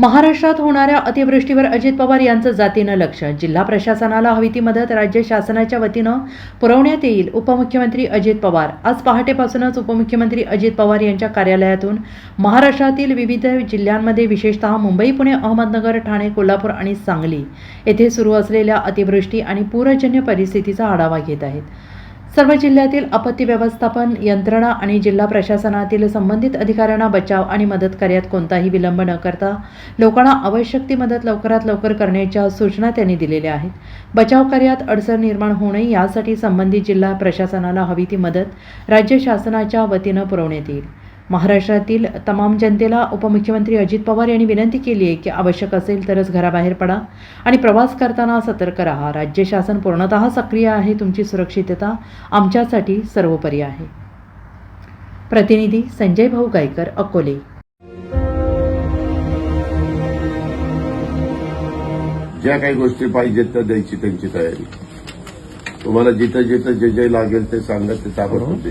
महाराष्ट्रात होणाऱ्या अतिवृष्टीवर अजित पवार यांचं जातीनं लक्ष. जिल्हा प्रशासनाला हवी ती मदत राज्य शासनाच्या वतीनं पुरवण्यात येईल. उपमुख्यमंत्री अजित पवार. आज पहाटेपासूनच उपमुख्यमंत्री अजित पवार यांच्या कार्यालयातून महाराष्ट्रातील विविध जिल्ह्यांमध्ये विशेषतः मुंबई पुणे अहमदनगर ठाणे कोल्हापूर आणि सांगली येथे सुरू असलेल्या अतिवृष्टी आणि पूरजन्य परिस्थितीचा आढावा घेत आहेत. सर्व जिल्ह्यातील आपत्ती व्यवस्थापन यंत्रणा आणि जिल्हा प्रशासनातील संबंधित अधिकाऱ्यांना बचाव आणि मदत कार्यात कोणताही विलंब न करता लोकांना आवश्यक ती मदत लवकरात लवकर करण्याच्या सूचना त्यांनी दिलेल्या आहेत. बचाव कार्यात अडचण निर्माण होऊ नये यासाठी संबंधित जिल्हा प्रशासनाला हवी ती मदत राज्य शासनाच्या वतीनं पुरवण्यात येईल. महाराष्ट्रातील तमाम जनतेला उपमुख्यमंत्री अजित पवार यांनी विनंती केली आहे की आवश्यक असेल तरच घराबाहेर पडा आणि प्रवास करताना सतर्क राहा. राज्य शासन पूर्णतः सक्रिय आहे तुमची सुरक्षितता आमच्यासाठी सर्वोपरी आहे. प्रतिनिधी संजय भाऊ गायकर अकोले. ज्या काही गोष्टी पाहिजेत त्या द्यायची त्यांची तयारी. तुम्हाला जिथं जिथं जे जे लागेल ते सांगत ते ताबडतोब दे